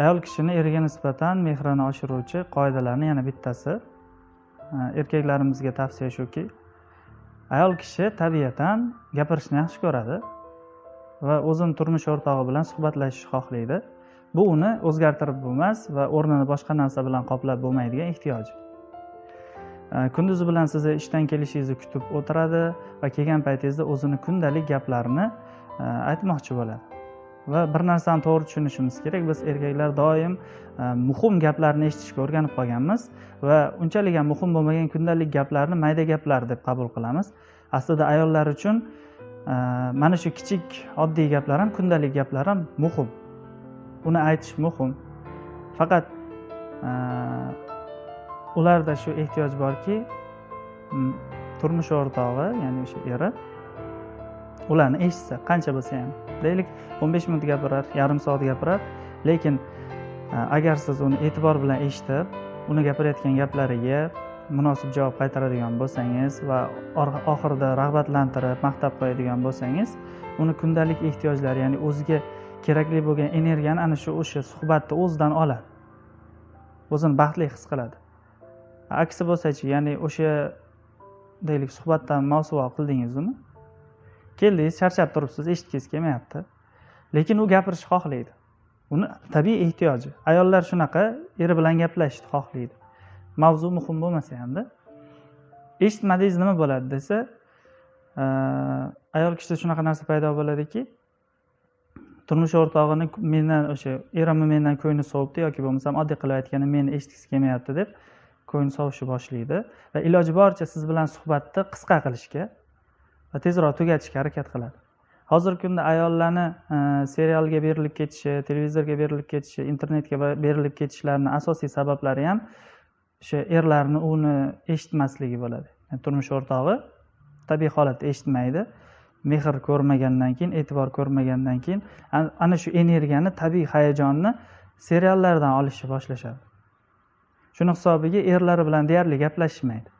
ayol kishini eriga nisbatan mehrini oshiruvchi qoidalarni yana bittasi e, erkaklarimizga tavsiya shuki ayol kishi tabiatan gapirishni yaxshi ko'radi va o'zini turmush o'rtog'i bilan suhbatlashishni xohlaydi. Bu uni o'zgartirib bo'lmas va o'rnini boshqa narsa bilan qoplab bo'lmaydigan ehtiyoji e, kunduzi bilan sizni ishdan kelishingizni kutib o'tiradi va kelgan paytingizda o'zini kundalik gaplarini e, aytmoqchi bo'ladi. Va bir narsani to'g'ri tushunishimiz kerak. Biz erkaklar doim e, muhim gaplarni eshitishga o'rganib qolganmiz va unchalik ham muhim bo'lmagan kundalik gaplarni mayda gaplar deb qabul qilamiz. Aslida ayollar uchun e, mana shu kichik oddiy gaplar ham kundalik gaplar ham muhim. Uni aytish muhim. Faqat e, ularda shu ehtiyoj borki turmush o'rtog'i ya'ni o'sha eri ularni eshitsa qancha bo'lsa ham deylik o'n besh minut gapirar yarim soat gapirar. Lekin e, agar siz uni e'tibor bilan eshitib uni gapirayotgan gaplariga munosib javob qaytaradigan bo'lsangiz va oxirida rag'batlantirib maqtab qo'yadigan bo'lsangiz uni kundalik ehtiyojlari ya'ni o'ziga kerakli bo'lgan energiyani ana shu o'sha suhbatni o'zidan oladi. O'zini baxtli his qiladi. Aksi bo'lsachi ya'ni o'sha deylik suhbatdan mosuvo qildingiz uni keldingiz charchab turibsiz eshitgingiz kelmayapti. Lekin u gapirishni xohlaydi. Uni tabiiy ehtiyoji ayollar shunaqa eri bilan gaplashishni xohlaydi. Mavzu muhim bo'lmasa hamda eshitmadingiz nima bo'ladi desa e, ayol kishida shunaqa narsa paydo bo'ladiki turmush o'rtog'ini mendan o'sha erimni mendan ko'ngli sovibdi yoki bo'lmasam oddiy qilib aytganda meni eshitgisi kelmayapti deb ko'ngli sovishni boshlaydi. Va iloji boricha siz bilan suhbatni qisqa qilishga va tezroq tugatishga harakat qiladi. Hozirgi kunda ayollarni e, serialga berilib ketishi televizorga berilib ketishi internetga berilib ketishlarini asosiy sabablari ham o'sha erlarni uni eshitmasligi bo'ladi. Turmush o'rtog'i tabiiy holatda eshitmaydi. Mehr ko'rmagandan keyin e'tibor ko'rmagandan keyin ana shu energiyani tabiiy hayajonni seriallardan olishni boshlashadi. Shuni hisobiga erlari bilan deyarli gaplashishmaydi.